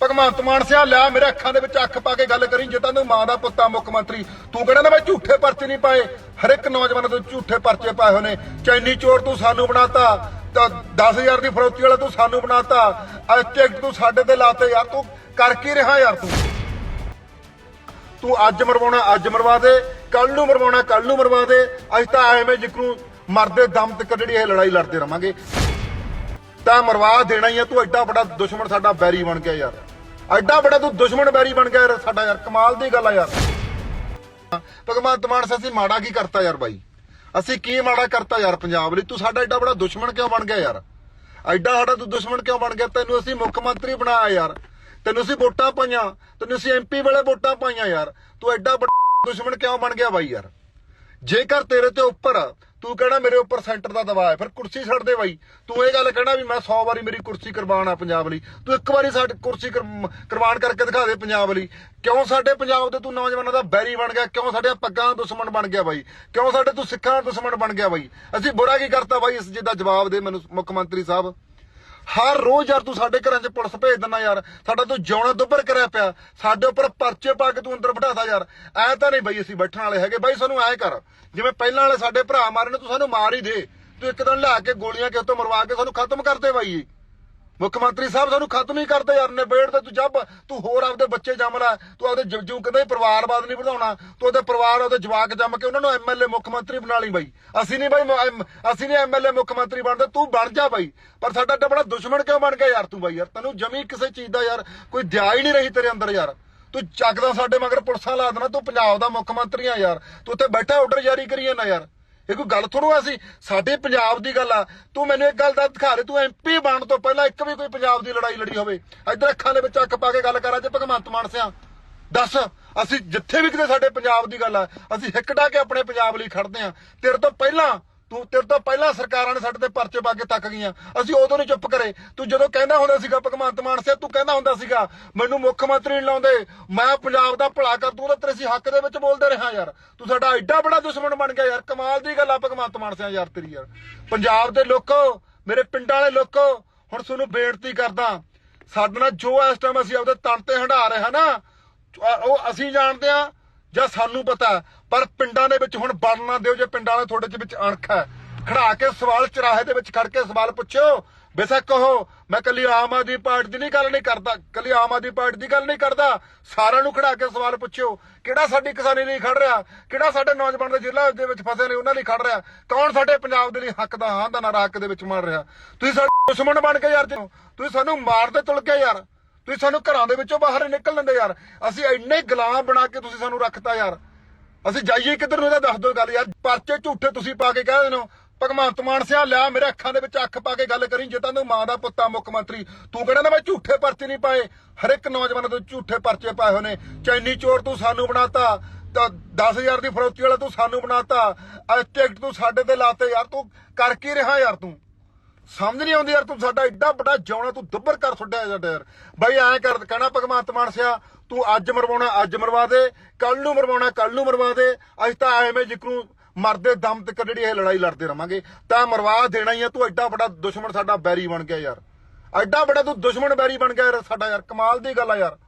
ਭਗਵੰਤ ਮਾਨ ਸਿਆ, ਲਿਆ ਮੇਰੇ ਅੱਖਾਂ ਦੇ ਵਿੱਚ ਅੱਖ ਪਾ ਕੇ ਗੱਲ ਕਰੀ, ਜੇ ਤੂੰ ਮਾਂ ਦਾ ਪੁੱਤਾ ਮੁੱਖ ਮੰਤਰੀ, ਤੂੰ ਕਹਿੰਦਾ ਨਾ ਮੈਂ ਝੂਠੇ ਪਰਚੇ ਨਹੀਂ ਪਾਏ। ਹਰ ਇੱਕ ਨੌਜਵਾਨ ਤੋਂ ਝੂਠੇ ਪਰਚੇ ਪਾਏ ਹੋਏ ਨੇ। ਚੈਨੀ ਚੋਰ ਤੂੰ ਸਾਨੂੰ ਬਣਾਤਾ, ਤਾਂ 10000 ਦੀ ਫਰੋਤੀ ਵਾਲਾ ਤੂੰ ਸਾਨੂੰ ਬਣਾਤਾ ਅੱਜ ਟਿਕਟ ਤੂੰ ਸਾਡੇ ਤੇ ਲਾਤੇ, ਯਾਰ ਤੂੰ ਕਰ ਕੀ ਰਿਹਾ ਯਾਰ ਤੂੰ? ਤੂੰ ਅੱਜ ਮਰਵਾਉਣਾ, ਅੱਜ ਮਰਵਾ ਦੇ ਕੱਲ ਨੂੰ ਮਰਵਾਉਣਾ ਕੱਲ ਨੂੰ ਮਰਵਾ ਦੇ ਅੱਜ ਤਾਂ ਐਵੇਂ ਜਿਕਰੂ ਮਰਦੇ ਦਮ ਤੱਕ ਜਿਹੜੀ ਇਹ ਲੜਾਈ ਲੜਦੇ ਰਵਾਂਗੇ। ਤਾਂ ਮਰਵਾ ਦੇਣਾ ਹੀ ਆ, ਤੂੰ ਐਡਾ ਵੱਡਾ ਦੁਸ਼ਮਣ ਸਾਡਾ ਬੈਰੀ ਬਣ ਗਿਆ ਯਾਰ। ਐਡਾ ਵੱਡਾ ਤੂੰ ਦੁਸ਼ਮਣ ਬੈਰੀ ਬਣ ਗਿਆ ਯਾਰ, ਸਾਡਾ ਯਾਰ, ਕਮਾਲ ਦੀ ਗੱਲ ਆ ਯਾਰ। ਭਗਵੰਤ ਮਾਨ ਅਸੀਂ ਮਾੜਾ ਕੀ ਕਰਤਾ ਯਾਰ ਬਾਈ? ਅਸੀਂ ਕੀ ਮਾੜਾ ਕਰਤਾ ਯਾਰ ਪੰਜਾਬ ਲਈ? ਤੂੰ ਸਾਡਾ ਐਡਾ ਵੱਡਾ ਦੁਸ਼ਮਣ ਕਿਉਂ ਬਣ ਗਿਆ ਯਾਰ? ਐਡਾ ਸਾਡਾ ਤੂੰ ਦੁਸ਼ਮਣ ਕਿਉਂ ਬਣ ਗਿਆ? ਤੈਨੂੰ ਅਸੀਂ ਮੁੱਖ ਮੰਤਰੀ ਬਣਾਇਆ ਯਾਰ। ਤੈਨੂੰ ਅਸੀਂ ਵੋਟਾਂ ਪਾਈਆਂ। ਤੈਨੂੰ ਅਸੀਂ ਐਮਪੀ ਵਾਲੇ ਵੋਟਾਂ ਪਾਈਆਂ ਯਾਰ। ਤੂੰ ਐਡਾ ਵੱਡਾ ਦੁਸ਼ਮਣ ਕਿਉਂ ਬਣ ਗਿਆ ਬਾਈ ਯਾਰ? ਜੇਕਰ ਤੇਰੇ ਤੇ ਉੱਪਰ ਤੂੰ ਕਹਿਣਾ ਮੇਰੇ ਉੱਪਰ ਸੈਂਟਰ ਦਾ ਦਬਾਅ ਹੈ, ਫਿਰ ਕੁਰਸੀ ਛੱਡ ਦੇ ਬਾਈ। ਤੂੰ ਇਹ ਗੱਲ ਕਹਿਣਾ ਵੀ ਮੈਂ 100 ਵਾਰੀ ਮੇਰੀ ਕੁਰਸੀ ਕੁਰਬਾਨ ਆ ਪੰਜਾਬ ਲਈ। ਤੂੰ ਇੱਕ ਵਾਰੀ ਸਾਡੀ ਕੁਰਸੀ ਕੁਰਮ- ਕਰਕੇ ਦਿਖਾ ਦੇ ਪੰਜਾਬ ਲਈ। ਕਿਉਂ ਸਾਡੇ ਪੰਜਾਬ ਦੇ ਤੂੰ ਨੌਜਵਾਨਾਂ ਦਾ ਬੈਰੀ ਬਣ ਗਿਆ? ਕਿਉਂ ਸਾਡੇ ਪੱਗਾਂ ਦਾ ਦੁਸ਼ਮਣ ਬਣ ਗਿਆ ਬਾਈ? ਕਿਉਂ ਸਾਡੇ ਤੂੰ ਸਿੱਖਾਂ ਦਾ ਦੁਸ਼ਮਣ ਬਣ ਗਿਆ ਬਾਈ? ਅਸੀਂ ਬੁਰਾ ਕੀ ਕਰਤਾ ਬਾਈ ਇਸ ਜਿਹਦਾ ਜਵਾਬ ਦੇ ਮੈਨੂੰ ਮੁੱਖ ਮੰਤਰੀ ਸਾਹਿਬ। ਹਰ ਰੋਜ਼ ਯਾਰ ਤੂੰ ਸਾਡੇ ਘਰਾਂ 'ਚ ਪੁਲਿਸ ਭੇਜ ਦਿੰਦਾ ਯਾਰ। ਸਾਡਾ ਤੂੰ ਜਿਉਣਾ ਦੁੱਬਰ ਕਰਿਆ ਪਿਆ। ਸਾਡੇ ਉੱਪਰ ਪਰਚੇ ਪਾ ਕੇ ਤੂੰ ਅੰਦਰ ਬਿਠਾਦਾ ਯਾਰ। ਐ ਤਾਂ ਨਹੀਂ ਬਈ ਅਸੀਂ ਬੈਠਣ ਵਾਲੇ ਹੈਗੇ। ਬਾਈ ਸਾਨੂੰ ਐ ਕਰ। ਜਿਵੇਂ ਪਹਿਲਾਂ ਵਾਲੇ ਸਾਡੇ ਭਰਾ ਮਾਰੇ ਨੇ ਤੂੰ ਸਾਨੂੰ ਮਾਰ ਹੀ ਦੇ। ਤੂੰ ਇੱਕ ਦਿਨ ਲਿਆ ਕੇ ਗੋਲੀਆਂ ਕੇ ਤੋਂ ਮਰਵਾ ਕੇ ਸਾਨੂੰ ਖਤਮ ਕਰ ਦੇ ਬਾਈ। ਮੁੱਖ ਮੰਤਰੀ ਸਾਹਿਬ ਸਾਨੂੰ ਖਤਮ ਹੀ ਕਰਦੇ ਯਾਰ, ਨਿਬੇੜ ਤੇ ਤੂੰ ਜੱਬ ਤੂੰ ਹੋਰ ਆਪਦੇ ਬੱਚੇ ਜੰਮ ਲੈ, ਤੂੰ ਆਪਦੇ ਜੂ ਕਹਿੰਦਾ ਪਰਿਵਾਰਵਾਦ ਨਹੀਂ ਵਧਾਉਣਾ, ਤੂੰ ਉਹਦੇ ਪਰਿਵਾਰ ਉਹਦੇ ਜਵਾਕ ਜੰਮ ਕੇ ਉਹਨਾਂ ਨੂੰ ਐਮਐਲਏ ਮੁੱਖ ਮੰਤਰੀ ਬਣਾ ਲਈ ਬਾਈ। ਅਸੀਂ ਨਹੀਂ ਬਾਈ ਮ- ਐਮ- ਅਸੀਂ ਨਹੀਂ ਐਮਐਲਏ ਮੁੱਖ ਮੰਤਰੀ ਬਣਦੇ, ਤੂੰ ਬਣ ਜਾ ਬਾਈ। ਪਰ ਸਾਡਾ ਏਡਾ ਬੜਾ ਦੁਸ਼ਮਣ ਕਿਉਂ ਬਣ ਗਿਆ ਯਾਰ ਤੂੰ ਬਾਈ ਯਾਰ? ਤੈਨੂੰ ਜਮੀ ਕਿਸੇ ਚੀਜ਼ ਦਾ ਯਾਰ, ਕੋਈ ਦਿਆ ਹੀ ਨਹੀਂ ਰਹੀ ਤੇਰੇ ਅੰਦਰ ਯਾਰ। ਤੂੰ ਚੱਕਦਾ ਸਾਡੇ ਮਗਰ ਪੁਲਿਸਾਂ ਲਾ ਦੇਣਾ, ਤੂੰ ਪੰਜਾਬ ਦਾ ਮੁੱਖ ਮੰਤਰੀ ਆ ਯਾਰ। ਤੂੰ ਉੱਥੇ ਬੈਠਾ ਆਰਡਰ ਜਾਰੀ ਕਰੀਏ ਨਾ ਯਾਰ। ਇਹ ਕੋਈ ਗੱਲ ਥੋੜੂ ਅਸੀਂ ਸਾਡੇ ਪੰਜਾਬ ਦੀ ਗੱਲ ਆ। ਤੂੰ ਮੈਨੂੰ ਇੱਕ ਗੱਲ ਦਾ ਦਿਖਾ ਦੇ, ਤੂੰ ਐਮਪੀ ਬਣਨ ਤੋਂ ਪਹਿਲਾਂ ਇੱਕ ਵੀ ਕੋਈ ਪੰਜਾਬ ਦੀ ਲੜਾਈ ਲੜੀ ਹੋਵੇ। ਇੱਧਰ ਅੱਖਾਂ ਦੇ ਵਿੱਚ ਅੱਖ ਪਾ ਕੇ ਗੱਲ ਕਰਾਂ ਜੇ ਭਗਵੰਤ ਮਾਨ ਸਿਆ। ਦੱਸ, ਅਸੀਂ ਜਿੱਥੇ ਵੀ ਕਿਤੇ ਸਾਡੇ ਪੰਜਾਬ ਦੀ ਗੱਲ ਆ, ਅਸੀਂ ਹਿੱਕ ਢਾ ਕੇ ਆਪਣੇ ਪੰਜਾਬ ਲਈ ਖੜਦੇ ਆ। ਤੇਰੇ ਤੋਂ ਪਹਿਲਾਂ ਤੂੰ ਤੇਰੇ ਤੋਂ ਪਹਿਲਾਂ ਸਰਕਾਰਾਂ ਨੇ ਸਾਡੇ ਤੇ ਪਰਚੇ ਪਾ ਕੇ ਤੱਕ ਗਈਆਂ। ਅਸੀਂ ਉਦੋਂ ਨਹੀਂ ਚੁੱਪ ਕਰੇ। ਤੂੰ ਜਦੋਂ ਕਹਿੰਦਾ ਹੁੰਦਾ ਸੀਗਾ, ਭਗਵੰਤ ਮਾਨ ਸਿਆ, ਤੂੰ ਕਹਿੰਦਾ ਹੁੰਦਾ ਸੀਗਾ, ਮੈਨੂੰ ਮੁੱਖ ਮੰਤਰੀ ਨਹੀਂ ਲਾਉਂਦੇ। ਮੈਂ ਪੰਜਾਬ ਦਾ ਭਲਾ ਕਰ ਦੂੰ ਤਾਂ ਤੇਰੇ ਸੀ ਹੱਕ ਦੇ ਵਿੱਚ ਬੋਲਦੇ ਰਿਹਾ ਯਾਰ। ਤੂੰ ਸਾਡਾ ਐਡਾ ਬੜਾ ਦੁਸ਼ਮਣ ਬਣ ਗਿਆ ਯਾਰ। ਕਮਾਲ ਦੀ ਗੱਲ ਆ ਭਗਵੰਤ ਮਾਨ ਸਿਆ ਯਾਰ ਤੇਰੀ ਯਾਰ। ਪੰਜਾਬ ਦੇ ਲੋਕੋ, ਮੇਰੇ ਪਿੰਡਾਂ ਵਾਲੇ ਲੋਕੋ, ਹੁਣ ਤੁਹਾਨੂੰ ਬੇਨਤੀ ਕਰਦਾ, ਸਾਡੇ ਨਾਲ ਜੋ ਇਸ ਟਾਈਮ ਅਸੀਂ ਆਪਦੇ ਤਨ ਤੇ ਹੰਢਾ ਰਹੇ ਹਾਂ ਨਾ, ਉਹ ਅਸੀਂ ਜਾਣਦੇ ਆ ਜਾਂ ਸਾਨੂੰ ਪਤਾ ਪਰ ਪਿੰਡਾਂ ਦੇ ਵਿੱਚ ਹੁਣ ਵੜਨ ਨਾ ਦਿਓ ਜੇ ਪਿੰਡਾਂ ਵਾਲੇ ਤੁਹਾਡੇ ਚ ਵਿੱਚ ਅਣਖ ਹੈ। ਖੜਾ ਕੇ ਸਵਾਲ ਚਰਾਹੇ ਦੇ ਵਿੱਚ ਖੜ ਕੇ ਸਵਾਲ ਪੁੱਛੋ ਬੇਸ਼ੱਕ ਕਹੋ ਮੈਂ ਕੱਲੀ ਆਮ ਆਦਮੀ ਪਾਰਟੀ ਦੀ ਨਹੀਂ ਗੱਲ ਨਹੀਂ ਕਰਦਾ, ਕੱਲੀ ਆਮ ਆਦਮੀ ਪਾਰਟੀ ਦੀ ਗੱਲ ਨਹੀਂ ਕਰਦਾ। ਸਾਰਿਆਂ ਨੂੰ ਖੜਾ ਕੇ ਸਵਾਲ ਪੁੱਛਿਓ, ਕਿਹੜਾ ਸਾਡੀ ਕਿਸਾਨੀ ਲਈ ਖੜ ਰਿਹਾ? ਕਿਹੜਾ ਸਾਡੇ ਨੌਜਵਾਨ ਦੇ ਜ਼ਿਲ੍ਹਾ ਦੇ ਵਿੱਚ ਫਸੇ ਨੇ, ਉਹਨਾਂ ਲਈ ਖੜ ਰਿਹਾ? ਕੌਣ ਸਾਡੇ ਪੰਜਾਬ ਦੇ ਲਈ ਹੱਕ ਦਾ, ਹਾਂ ਦਾ ਨਾਰਾ ਹੱਕ ਦੇ ਵਿੱਚ ਮਾਰ ਰਿਹਾ? ਤੁਸੀਂ ਸਾਡੇ ਦੁਸ਼ਮਣ ਬਣ ਕੇ ਯਾਰ ਜੀ। ਤੁਸੀਂ ਸਾਨੂੰ ਮਾਰਦੇ ਤੁਲ ਕੇ ਯਾਰ। ਤੁਸੀਂ ਸਾਨੂੰ ਘਰਾਂ ਦੇ ਵਿੱਚੋਂ ਬਾਹਰ ਨਿਕਲ ਲੈਂਦੇ ਯਾਰ। ਅਸੀਂ ਇੰਨੇ ਗੁਲਾਮ ਬਣਾ ਕੇ ਤੁਸੀਂ ਸਾਨੂੰ ਰੱਖਤਾ ਯਾਰ। ਅਸੀਂ ਜਾਈਏ ਕਿੱਧਰ ਨੂੰ ਇਹਦਾ ਦੱਸ ਦਿਓ ਗੱਲ ਯਾਰ। ਪਰਚੇ ਝੂਠੇ ਤੁਸੀਂ ਪਾ ਕੇ ਕਹਿ ਦੇਨੋ ਭਗਵੰਤ ਮਾਨ ਸਿਆ, ਲਿਆ ਮੇਰੇ ਅੱਖਾਂ ਦੇ ਵਿੱਚ ਅੱਖ ਪਾ ਕੇ ਗੱਲ ਕਰੀ, ਜੇ ਜਿੱਦਾਂ ਤੂੰ ਮਾਂ ਦਾ ਪੁੱਤਾ ਮੁੱਖ ਮੰਤਰੀ। ਤੂੰ ਕਹਿੰਦਾ ਮੈਂ ਝੂਠੇ ਪਰਚੇ ਨਹੀਂ ਪਾਏ। ਹਰ ਇੱਕ ਨੌਜਵਾਨ ਤੋਂ ਝੂਠੇ ਪਰਚੇ ਪਾਏ ਹੋਏ ਨੇ। ਚੈਨੀ ਚੋਰ ਤੂੰ ਸਾਨੂੰ ਬਣਾਤਾ। ਤਾਂ 10000 ਦੀ ਫਰੋਤੀ ਵਾਲਾ ਤੂੰ ਸਾਨੂੰ ਬਣਾਤਾ। ਅੱਜ ਟਿਕਟ ਤੂੰ ਸਾਡੇ ਤੇ ਲਾਤੇ। ਯਾਰ ਤੂੰ ਕਰ ਕੀ ਰਿਹਾ ਯਾਰ ਤੂੰ? ਸਮਝ ਨਹੀਂ ਆਉਂਦੀ ਯਾਰ ਤੂੰ ਸਾਡਾ ਐਡਾ ਵੱਡਾ ਜਿਉਣਾ, ਤੂੰ ਦੁੱਬਰ ਕਰ ਛੱਡਿਆ ਸਾਡਾ ਯਾਰ ਬਾਈ ਐਂ ਕਰ, ਕਹਿਣਾ ਭਗਵੰਤ ਮਾਨ ਸਿਆ, ਤੂੰ ਅੱਜ ਮਰਵਾਉਣਾ, ਅੱਜ ਮਰਵਾ ਦੇ ਕੱਲ ਨੂੰ ਮਰਵਾਉਣਾ ਕੱਲ ਨੂੰ ਮਰਵਾ ਦੇ, ਅਸੀਂ ਤਾਂ ਐਵੇਂ ਜਿਕਰੂ ਮਰਦੇ ਦਮ ਤੱਕ ਜਿਹੜੀ ਇਹ ਲੜਾਈ ਲੜਦੇ ਰਵਾਂਗੇ। ਤਾਂ ਮਰਵਾ ਦੇਣਾ ਹੀ ਆ, ਤੂੰ ਐਡਾ ਵੱਡਾ ਦੁਸ਼ਮਣ ਸਾਡਾ ਬੈਰੀ ਬਣ ਗਿਆ ਯਾਰ। ਐਡਾ ਵੱਡਾ ਤੂੰ ਦੁਸ਼ਮਣ ਬੈਰੀ ਬਣ ਗਿਆ ਯਾਰ ਸਾਡਾ ਯਾਰ, ਕਮਾਲ ਦੀ ਗੱਲ ਆ ਯਾਰ।